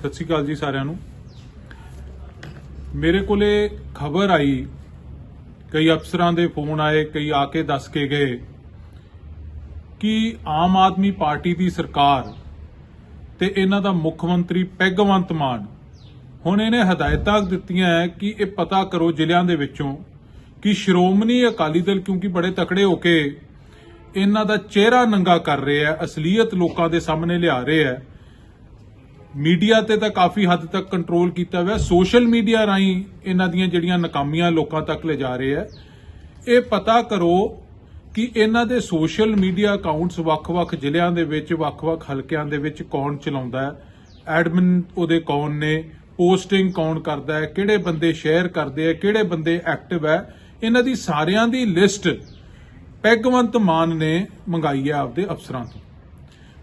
ਸਤਿ ਸ਼੍ਰੀ ਅਕਾਲ ਜੀ ਸਾਰਿਆਂ ਨੂੰ। ਮੇਰੇ ਕੋਲੇ ਖਬਰ ਆਈ, ਕਈ ਅਫਸਰਾਂ ਦੇ ਫੋਨ ਆਏ, ਕਈ ਆ ਕੇ ਦੱਸ ਕੇ ਗਏ ਕਿ ਆਮ ਆਦਮੀ ਪਾਰਟੀ ਦੀ ਸਰਕਾਰ ਤੇ ਇਹਨਾਂ ਦਾ ਮੁੱਖ ਮੰਤਰੀ ਪੈਗਵੰਤ ਮਾਨ, ਹੁਣ ਇਹਨੇ ਹਦਾਇਤਾਂ ਦਿੱਤੀਆਂ ਹੈ ਕਿ ਇਹ ਪਤਾ ਕਰੋ ਜ਼ਿਲ੍ਹਿਆਂ ਦੇ ਵਿੱਚੋਂ ਕਿ ਸ਼੍ਰੋਮਣੀ ਅਕਾਲੀ ਦਲ ਕਿਉਂਕਿ ਬੜੇ ਤਕੜੇ ਹੋ ਕੇ ਇਹਨਾਂ ਦਾ ਚਿਹਰਾ ਨੰਗਾ ਕਰ ਰਿਹਾ ਆ ਅਸਲੀਅਤ ਲੋਕਾਂ ਦੇ ਸਾਹਮਣੇ ਲਿਆ ਰਹੇ ਹੈ ਮੀਡੀਆ ਤੇ ਤਾਂ ਕਾਫੀ ਹੱਦ ਤੱਕ ਕੰਟਰੋਲ ਕੀਤਾ ਹੋਇਆ। ਸੋਸ਼ਲ ਮੀਡੀਆ ਰਾਹੀਂ ਇਹਨਾਂ ਦੀਆਂ ਜਿਹੜੀਆਂ ਨਾਕਾਮੀਆਂ ਲੋਕਾਂ ਤੱਕ ਲੈ ਜਾ ਰਹੇ ਆ। ਇਹ ਪਤਾ ਕਰੋ ਕਿ ਇਹਨਾਂ ਦੇ ਸੋਸ਼ਲ ਮੀਡੀਆ ਅਕਾਊਂਟਸ ਵੱਖ-ਵੱਖ ਜ਼ਿਲ੍ਹਿਆਂ ਦੇ ਵਿੱਚ, ਵੱਖ-ਵੱਖ ਹਲਕਿਆਂ ਦੇ ਵਿੱਚ ਕੌਣ ਚਲਾਉਂਦਾ ਹੈ? ਐਡਮਿਨ ਉਹਦੇ ਕੌਣ ਨੇ? ਪੋਸਟਿੰਗ ਕੌਣ ਕਰਦਾ ਹੈ? ਕਿਹੜੇ ਬੰਦੇ ਸ਼ੇਅਰ ਕਰਦੇ ਆ ਕਿਹੜੇ ਬੰਦੇ ਐਕਟਿਵ ਹੈ? ਇਹਨਾਂ ਦੀ ਸਾਰਿਆਂ ਦੀ ਲਿਸਟ ਪੈਗਵੰਤ ਮਾਨ ਨੇ ਮੰਗਾਈ ਹੈ ਆਪਦੇ ਅਫਸਰਾਂ ਤੋਂ।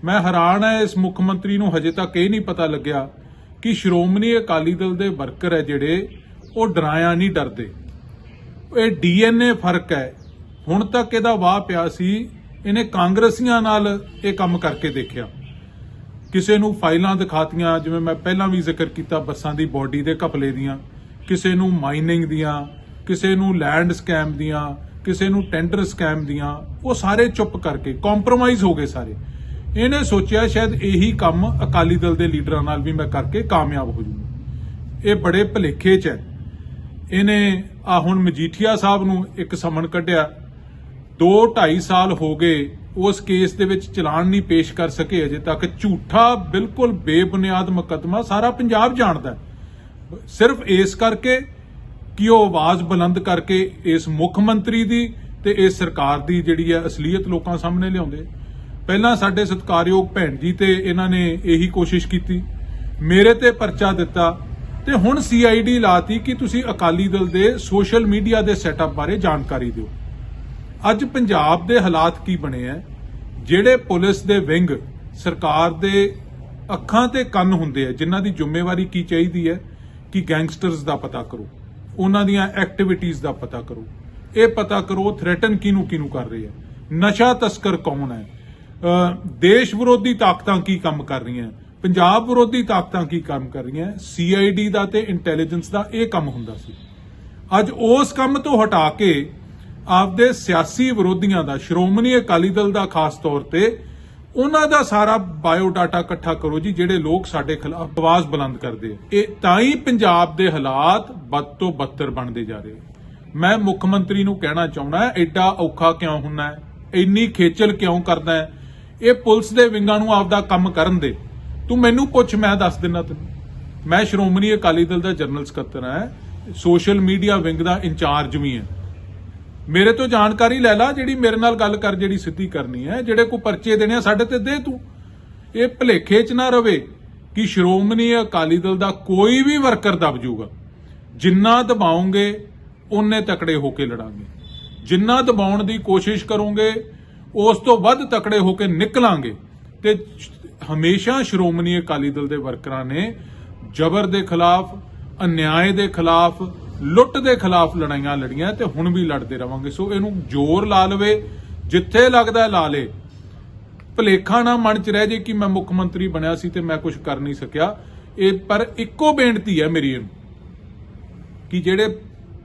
ਮੈਂ ਹੈਰਾਨ ਹੈ, ਇਸ ਮੁੱਖ ਮੰਤਰੀ ਨੂੰ ਹਜੇ ਤੱਕ ਇਹ ਨਹੀਂ ਪਤਾ ਲੱਗਿਆ ਕਿ ਸ਼੍ਰੋਮਣੀ ਅਕਾਲੀ ਦਲ ਦੇ ਵਰਕਰ ਹੈ ਜਿਹੜੇ, ਉਹ ਡਰਾਇਆ ਨਹੀਂ ਡਰਦੇ। ਇਹ ਡੀਐਨਏ ਫ਼ਰਕ ਹੈ। ਹੁਣ ਤੱਕ ਇਹਦਾ ਵਾਹ ਪਿਆ ਸੀ, ਇਹਨੇ ਕਾਂਗਰਸੀਆਂ ਨਾਲ ਇਹ ਕੰਮ ਕਰਕੇ ਦੇਖਿਆ। ਕਿਸੇ ਨੂੰ ਫਾਈਲਾਂ ਦਿਖਾਤੀਆਂ, ਜਿਵੇਂ ਮੈਂ ਪਹਿਲਾਂ ਵੀ ਜ਼ਿਕਰ ਕੀਤਾ ਬੱਸਾਂ ਦੀ ਬਾਡੀ ਦੇ ਘਪਲੇ ਦੀਆਂ, ਕਿਸੇ ਨੂੰ ਮਾਈਨਿੰਗ ਦੀਆਂ, ਕਿਸੇ ਨੂੰ ਲੈਂਡ ਸਕੈਮ ਦੀਆਂ, ਕਿਸੇ ਨੂੰ ਟੈਂਡਰ ਸਕੈਮ ਦੀਆਂ, ਉਹ ਸਾਰੇ ਚੁੱਪ ਕਰਕੇ, ਕੰਪਰੋਮਾਈਜ਼ ਹੋ ਗਏ ਸਾਰੇ। ਇਹਨੇ ਸੋਚਿਆ ਸ਼ਾਇਦ ਇਹੀ ਕੰਮ ਅਕਾਲੀ ਦਲ ਦੇ ਲੀਡਰਾਂ ਨਾਲ ਵੀ ਮੈਂ ਕਰਕੇ ਕਾਮਯਾਬ ਹੋ ਜਾਊਂਗਾ। ਇਹ ਬੜੇ ਭਲੇਖੇ 'ਚ ਹੈ। ਇਹਨੇ ਆ ਹੁਣ ਮਜੀਠੀਆ ਸਾਹਿਬ ਨੂੰ ਇੱਕ ਸਮਨ ਕੱਢਿਆ। 2 2.5 ਸਾਲ ਹੋ ਗਏ, ਉਸ ਕੇਸ ਦੇ ਵਿੱਚ ਚਲਾਨ ਨਹੀਂ ਪੇਸ਼ ਕਰ ਸਕੇ ਅਜੇ ਤੱਕ। ਝੂਠਾ, ਬਿਲਕੁਲ ਬੇਬੁਨਿਆਦ ਮੁਕੱਦਮਾ ਸਾਰਾ ਪੰਜਾਬ ਜਾਣਦਾ ਸਿਰਫ ਇਸ ਕਰਕੇ ਕਿ ਉਹ ਆਵਾਜ਼ ਬੁਲੰਦ ਕਰਕੇ ਇਸ ਮੁੱਖ ਮੰਤਰੀ ਦੀ ਤੇ ਇਸ ਸਰਕਾਰ ਦੀ ਜਿਹੜੀ ਹੈ ਅਸਲੀਅਤ ਲੋਕਾਂ ਸਾਹਮਣੇ ਲਿਆਉਂਦੇ। ਪਹਿਲਾਂ ਸਾਡੇ ਸਤਿਕਾਰਯੋਗ ਭੈਣ ਜੀ ਤੇ ਇਹਨਾਂ ਨੇ ਇਹੀ ਕੋਸ਼ਿਸ਼ ਕੀਤੀ, ਮੇਰੇ ਤੇ ਪਰਚਾ ਦਿੱਤਾ ਤੇ ਹੁਣ ਸੀਆਈਡੀ ਲਾਤੀ ਕਿ ਤੁਸੀਂ ਅਕਾਲੀ ਦਲ ਦੇ ਸੋਸ਼ਲ ਮੀਡੀਆ ਦੇ ਸੈਟਅਪ ਬਾਰੇ ਜਾਣਕਾਰੀ ਦਿਓ। ਅੱਜ ਪੰਜਾਬ ਦੇ ਹਾਲਾਤ ਕੀ ਬਣੇ ਆ ਜਿਹੜੇ ਪੁਲਿਸ ਦੇ ਵਿੰਗ ਸਰਕਾਰ ਦੇ ਅੱਖਾਂ ਤੇ ਕੰਨ ਹੁੰਦੇ ਆ ਜਿਨ੍ਹਾਂ ਦੀ ਜ਼ਿੰਮੇਵਾਰੀ ਕੀ ਚਾਹੀਦੀ ਹੈ ਕਿ ਗੈਂਗਸਟਰਸ ਦਾ ਪਤਾ ਕਰੋ, ਉਹਨਾਂ ਦੀਆਂ ਐਕਟੀਵਿਟੀਜ਼ ਦਾ ਪਤਾ ਕਰੋ। ਇਹ ਪਤਾ ਕਰੋ ਥ੍ਰੈਟਨ ਕਿਹਨੂੰ ਕਿਹਨੂੰ ਕਰ ਰਹੇ ਆ ਨਸ਼ਾ ਤਸਕਰ ਕੌਣ ਹੈ ਦੇਸ਼ ਵਿਰੋਧੀ ਤਾਕਤਾਂ ਕੀ ਕੰਮ ਕਰ ਰਹੀਆਂ? ਪੰਜਾਬ ਵਿਰੋਧੀ ਤਾਕਤਾਂ ਕੀ ਕੰਮ ਕਰ ਰਹੀਆਂ? ਸੀਆਈਡੀ ਦਾ ਤੇ ਇੰਟੈਲੀਜੈਂਸ ਦਾ ਇਹ ਕੰਮ ਹੁੰਦਾ ਸੀ। ਅੱਜ ਉਸ ਕੰਮ ਤੋਂ ਹਟਾ ਕੇ ਆਪਦੇ ਸਿਆਸੀ ਵਿਰੋਧੀਆਂ ਦਾ, ਸ਼੍ਰੋਮਣੀ ਅਕਾਲੀ ਦਲ ਦਾ ਖਾਸ ਤੌਰ ਤੇ, ਉਹਨਾਂ ਦਾ ਸਾਰਾ ਬਾਇਓ ਡਾਟਾ ਇਕੱਠਾ ਕਰੋ ਜੀ, ਜਿਹੜੇ ਲੋਕ ਸਾਡੇ ਖਿਲਾਫ ਆਵਾਜ਼ ਬੁਲੰਦ ਕਰਦੇ ਆ। ਇਹ ਤਾਂ ਹੀ ਪੰਜਾਬ ਦੇ ਹਾਲਾਤ ਬਦ ਤੋਂ ਬਦਤਰ ਬਣਦੇ ਜਾ ਰਹੇ ਮੈਂ ਮੁੱਖ ਮੰਤਰੀ ਨੂੰ ਕਹਿਣਾ ਚਾਹੁੰਦਾ, ਐਡਾ ਔਖਾ ਕਿਉਂ ਹੁੰਨਾ ਹੈ? ਇੰਨੀ ਖੇਚਲ ਕਿਉਂ ਕਰਦਾ ਹੈ? ਇਹ ਪੁਲਿਸ ਦੇ ਵਿੰਗਾਂ ਨੂੰ ਆਪਦਾ ਕੰਮ ਕਰਨ ਦੇ। ਤੂੰ ਮੈਨੂੰ ਪੁੱਛ, ਮੈਂ ਦੱਸ ਦਿੰਦਾ ਤੈਨੂੰ। ਮੈਂ ਸ਼੍ਰੋਮਣੀ ਅਕਾਲੀ ਦਲ ਦਾ ਜਨਰਲ ਸਕੱਤਰ ਹਾਂ। ਸੋਸ਼ਲ ਮੀਡੀਆ ਵਿੰਗ ਦਾ ਇੰਚਾਰਜ ਵੀ ਹਾਂ। ਮੇਰੇ ਤੋਂ ਜਾਣਕਾਰੀ ਲੈ ਲੈ, ਜਿਹੜੀ ਮੇਰੇ ਨਾਲ ਗੱਲ ਕਰ, ਜਿਹੜੀ ਸਿੱਧੀ ਕਰਨੀ ਹੈ। ਜਿਹੜੇ ਕੋ ਪਰਚੇ ਦੇਣੇ ਆ, ਸਾਡੇ ਤੇ ਦੇ ਤੂੰ। ਇਹ ਭਲੇਖੇ 'ਚ ਨਾ ਰਵੇ ਕਿ ਸ਼੍ਰੋਮਣੀ ਅਕਾਲੀ ਦਲ ਦਾ ਕੋਈ ਵੀ ਵਰਕਰ ਦਬ ਜਾਊਗਾ ਜਿੰਨਾ ਦਬਾਉਂਗੇ ਉਹਨੇ ਤਕੜੇ ਹੋ ਕੇ ਲੜਾਂਗੇ। ਜਿੰਨਾ ਦਬਾਉਣ ਦੀ ਕੋਸ਼ਿਸ਼ ਕਰੋਗੇ ਉਸ ਤੋਂ ਵੱਧ ਤਕੜੇ ਹੋ ਕੇ ਨਿਕਲਾਂਗੇ। ਤੇ ਹਮੇਸ਼ਾ ਸ਼੍ਰੋਮਣੀ ਅਕਾਲੀ ਦਲ ਦੇ ਵਰਕਰਾਂ ਨੇ ਜ਼ਬਰ ਦੇ ਖਿਲਾਫ, ਅਨਿਆਏ ਦੇ ਖਿਲਾਫ, ਲੁੱਟ ਦੇ ਖਿਲਾਫ ਲੜਾਈਆਂ ਲੜੀਆਂ ਤੇ ਹੁਣ ਵੀ ਲੜਦੇ ਰਵਾਂਗੇ। ਸੋ ਇਹਨੂੰ ਜ਼ੋਰ ਲਾ ਲਵੇ, ਜਿੱਥੇ ਲੱਗਦਾ ਲਾ ਲੇ। ਭਲੇਖਾ ਨਾ ਮਨ ਚ ਰਹਿ ਜੇ ਕਿ ਮੈਂ ਮੁੱਖ ਮੰਤਰੀ ਬਣਿਆ ਸੀ ਤੇ ਮੈਂ ਕੁਝ ਕਰ ਨਹੀਂ ਸਕਿਆ। ਇਹ ਪਰ ਇੱਕੋ ਬੇਨਤੀ ਹੈ ਮੇਰੀ ਇਹਨੂੰ, ਕਿ ਜਿਹੜੇ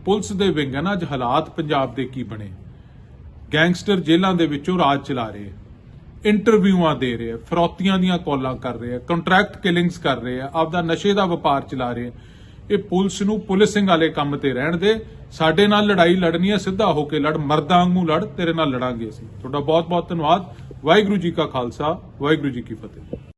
ਪੁਲਿਸ ਦੇ ਵਿੰਗ ਹੈ ਨਾ, ਅੱਜ ਹਾਲਾਤ ਪੰਜਾਬ ਦੇ ਕੀ ਬਣੇ। ਗੈਂਗਸਟਰ ਜੇਲ੍ਹਾਂ ਦੇ ਵਿੱਚੋਂ ਰਾਜ ਚਲਾ ਰਹੇ ਆ ਇੰਟਰਵਿਊਆਂ ਦੇ ਰਹੇ ਆ ਫਰੌਤੀਆਂ ਦੀਆਂ ਕਾਲਾਂ ਕਰ ਰਹੇ ਆ ਕੰਟਰੈਕਟ ਕਿਲਿੰਗਸ ਕਰ ਰਹੇ ਆ ਆਪਦਾ ਨਸ਼ੇ ਦਾ ਵਪਾਰ ਚਲਾ ਰਹੇ ਇਹ ਪੁਲਿਸ ਨੂੰ ਪੁਲਿਸਿੰਗ ਵਾਲੇ ਕੰਮ ਤੇ ਰਹਿਣ ਦੇ, ਸਾਡੇ ਨਾਲ ਲੜਾਈ ਲੜਨੀ ਹੈ, ਸਿੱਧਾ ਹੋ ਕੇ ਲੜ, ਮਰਦਾਂ ਵਾਂਗੂ ਲੜ, ਤੇਰੇ ਨਾਲ ਲੜਾਂਗੇ ਅਸੀਂ। ਤੁਹਾਡਾ ਬਹੁਤ ਬਹੁਤ ਧੰਨਵਾਦ। ਵਾਹਿਗੁਰੂ ਜੀ ਕਾ ਖਾਲਸਾ, ਵਾਹਿਗੁਰੂ ਜੀ ਕੀ ਫਤਿਹ।